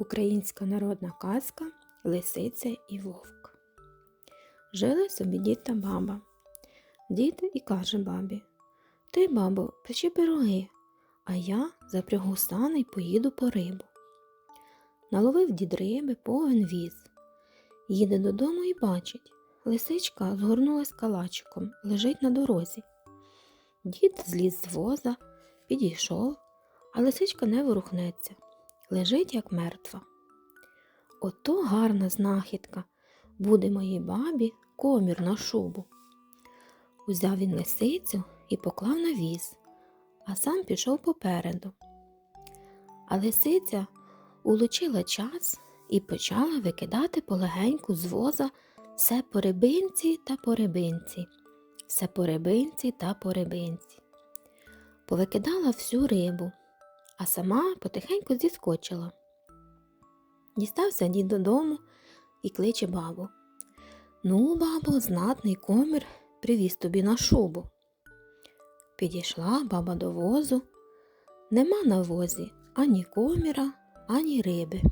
Українська народна казка Лисиця і вовк. Жили собі дід та баба. Дід і каже бабі Ти, бабо, печи пироги, а я запрягу сани й поїду по рибу. Наловив дід риби, повен віз. Їде додому і бачить, лисичка згорнулась калачиком, лежить на дорозі. Дід зліз з воза, підійшов, а лисичка не ворухнеться лежить як мертва. Ото гарна знахідка буде моїй бабі комір на шубу. Узяв він лисицю і поклав на віз, а сам пішов попереду. А лисиця улучила час і почала викидати полегеньку з воза все по рибинці та по рибинці, все по рибинці та по рибинці. Повикидала всю рибу, а сама потихеньку зіскочила. Дістався дід додому і кличе бабу. Ну, бабо, знатний комір привіз тобі на шубу. Підійшла баба до возу. Нема на возі ані коміра, ані риби.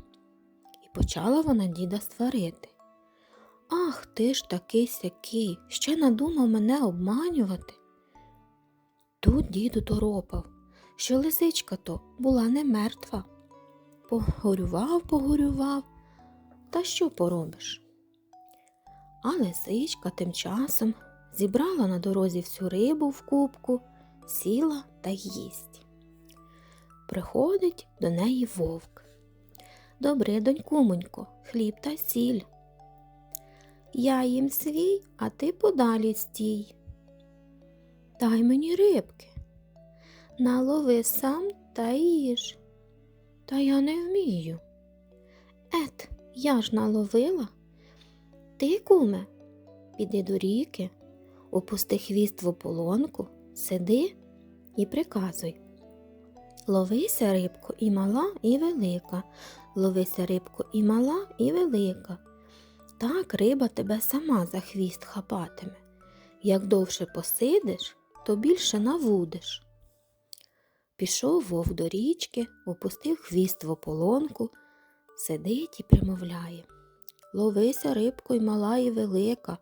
І почала вона діда сварити. Ах ти ж такий сякий, ще надумав мене обманювати. Тут діду торопав що лисичка то була не мертва. Погорював, погорював, та що поробиш? А лисичка тим часом зібрала на дорозі всю рибу в кубку, сіла та їсть. Приходить до неї вовк. Добре, донькумонько, хліб та сіль. Я їм свій, а ти подалі стій. Дай мені рибки. Налови сам та їж. Та я не вмію. Ет, я ж наловила. Ти, куме, піди до ріки, опусти хвіст в ополонку, сиди і приказуй. Ловися рибко і мала, і велика, ловися рибко і мала, і велика. Так риба тебе сама за хвіст хапатиме. Як довше посидиш, то більше навудиш. Пішов вовк до річки, опустив хвіст в ополонку, сидить і примовляє Ловися рибко й мала і велика,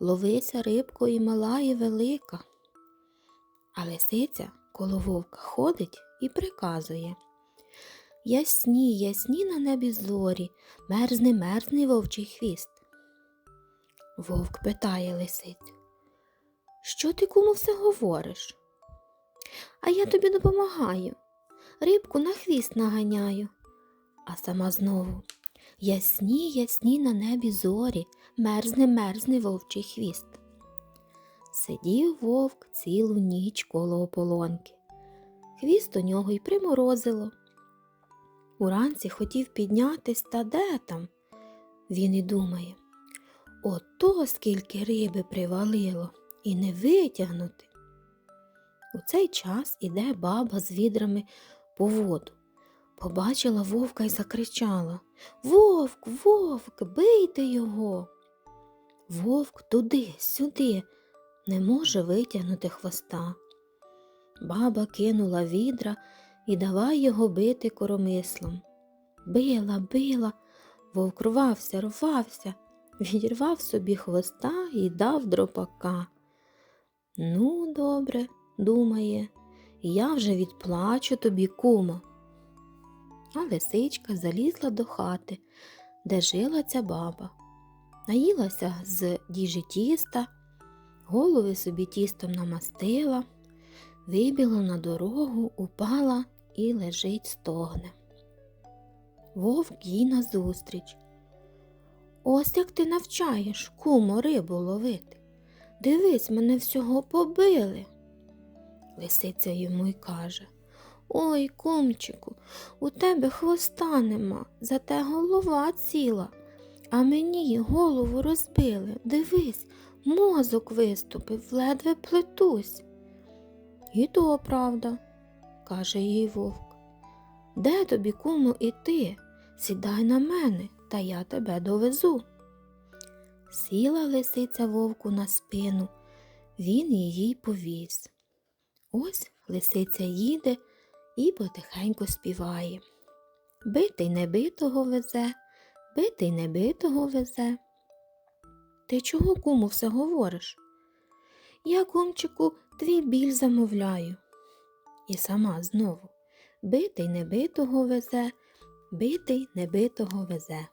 ловися рибко і мала і велика. А лисиця коло вовка ходить і приказує Ясні, ясні на небі зорі, мерзне, мерзне вовчий хвіст. Вовк питає лисицю Що ти кому все говориш? А я тобі допомагаю. Рибку на хвіст наганяю. А сама знову ясні, ясні на небі зорі, мерзне, мерзне вовчий хвіст. Сидів вовк цілу ніч коло ополонки. Хвіст у нього й приморозило. Уранці хотів піднятись, та де там? Він і думає ото скільки риби привалило і не витягнути. У цей час іде баба з відрами по воду. Побачила вовка і закричала Вовк, вовк, бийте його. Вовк туди, сюди, не може витягнути хвоста. Баба кинула відра і давай його бити коромислом. Била, била, вовк рвався, рвався, відірвав собі хвоста і дав дропака. Ну, добре, думає, я вже відплачу тобі, кумо. А лисичка залізла до хати, де жила ця баба. Наїлася з діжі тіста, голови собі тістом намастила, вибігла на дорогу, упала і лежить стогне. Вовк їй назустріч. Ось як ти навчаєш, кумо, рибу ловити. Дивись, мене всього побили. Лисиця йому й каже Ой, кумчику, у тебе хвоста нема, зате голова ціла, а мені голову розбили. Дивись, мозок виступив, ледве плетусь. І то правда, каже їй вовк. Де тобі, куму, іти? Сідай на мене, та я тебе довезу. Сіла лисиця вовку на спину, він її повіз. Ось лисиця їде і потихеньку співає. Битий небитого везе, битий небитого везе. Ти чого, куму, все говориш? Я, кумчику, твій біль замовляю. І сама знову битий небитого везе, битий небитого везе.